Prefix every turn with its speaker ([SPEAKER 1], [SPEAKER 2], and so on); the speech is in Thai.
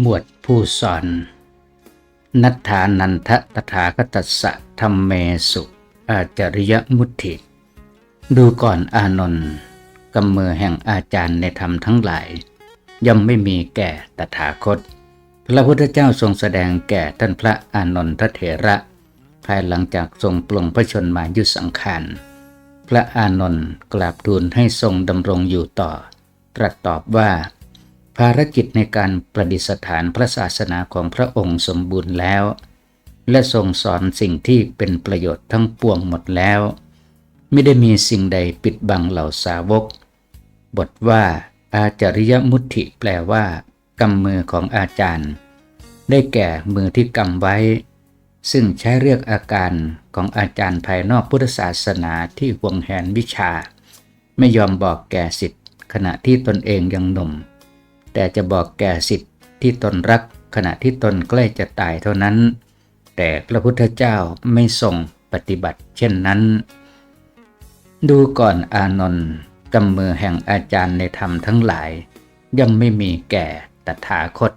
[SPEAKER 1] หมวดผู้สอน นัทธานันทตถาคตัสสะธรรมเมสุอาจริยมุติดูก่อนอานนท์กำมือแห่งอาจารย์ในธรรมทั้งหลาย ย่อมไม่มีแก่ตถาคต พระพุทธเจ้าทรงแสดงแก่ท่านพระอานนทเถระ ภายหลังจากทรงปลงพระชนมายุสังขารพระอานนท์กราบทูลให้ทรงดำรงอยู่ต่อ ตรัสตอบว่า ภารกิจในการประดิษฐานพระศาสนาของพระองค์สมบูรณ์แล้ว และทรงสอนสิ่งที่เป็นประโยชน์ทั้งปวงหมดแล้ว ไม่ได้มีสิ่งใดปิดบังเหล่าสาวก บทว่า อาจาริยมุติแปลว่ากำมือของอาจารย์ ได้แก่มือที่กำไว้ ซึ่งใช้เรียกอาการของอาจารย์ภายนอกพุทธศาสนาที่หวงแหนวิชา ไม่ยอมบอกแก่สิทธิ์ขณะที่ตนเองยังหนุ่ม แต่จะบอกแก่สิทธิ์ที่ตนรักขณะที่ตนใกล้จะตายเท่านั้น แต่พระพุทธเจ้าไม่ทรงปฏิบัติเช่นนั้น ดูก่อนอานนท์กำมือแห่งอาจารย์ในธรรมทั้งหลาย ยังไม่มีแก่ตถาคต